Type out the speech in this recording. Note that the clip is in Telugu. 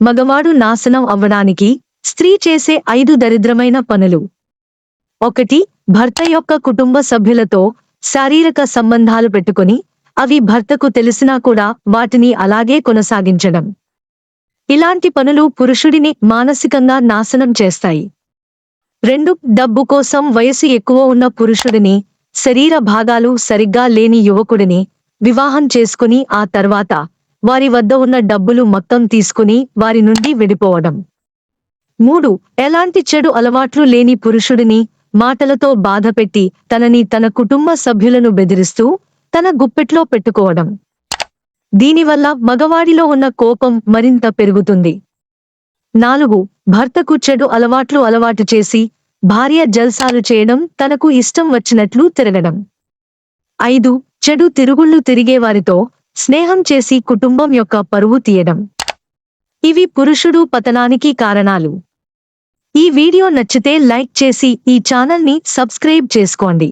మగవాడు నాశనం అవ్వడానికి స్త్రీ చేసే ఐదు దరిద్రమైన పనులు. ఒకటి భర్త యొక్క కుటుంబ సభ్యులతో శారీరక సంబంధాలు పెట్టుకుని అవి భర్తకు తెలిసినా కూడా వాటిని అలాగే కొనసాగించడం. ఇలాంటి పనులు పురుషుడిని మానసికంగా నాశనం చేస్తాయి. రెండు డబ్బు కోసం వయసు ఎక్కువ ఉన్న పురుషుడిని శరీర భాగాలు సరిగ్గా లేని యువకుడిని వివాహం చేసుకుని ఆ తర్వాత వారి వద్ద ఉన్న డబ్బులు మొత్తం తీసుకుని వారి నుండి విడిపోవడం. మూడు ఎలాంటి చెడు అలవాట్లు లేని పురుషుడిని మాటలతో బాధపెట్టి తనని తన కుటుంబ సభ్యులను బెదిరిస్తూ తన గుప్పెట్లో పెట్టుకోవడం. దీనివల్ల మగవాడిలో ఉన్న కోపం మరింత పెరుగుతుంది. నాలుగు భర్తకు చెడు అలవాట్లు అలవాటు చేసి భార్య జల్సాలు చేయడం తనకు ఇష్టం వచ్చినట్లు తిరగడం. ఐదు చెడు తిరుగుళ్ళు తిరిగేవారితో స్నేహం చేసి కుటుంబం యొక్క పరువు తీయడం. ఇవి పురుషుడు పతనానికి కారణాలు. ఈ వీడియో నచ్చితే లైక్ చేసి ఈ ఛానల్ని సబ్స్క్రైబ్ చేసుకోండి.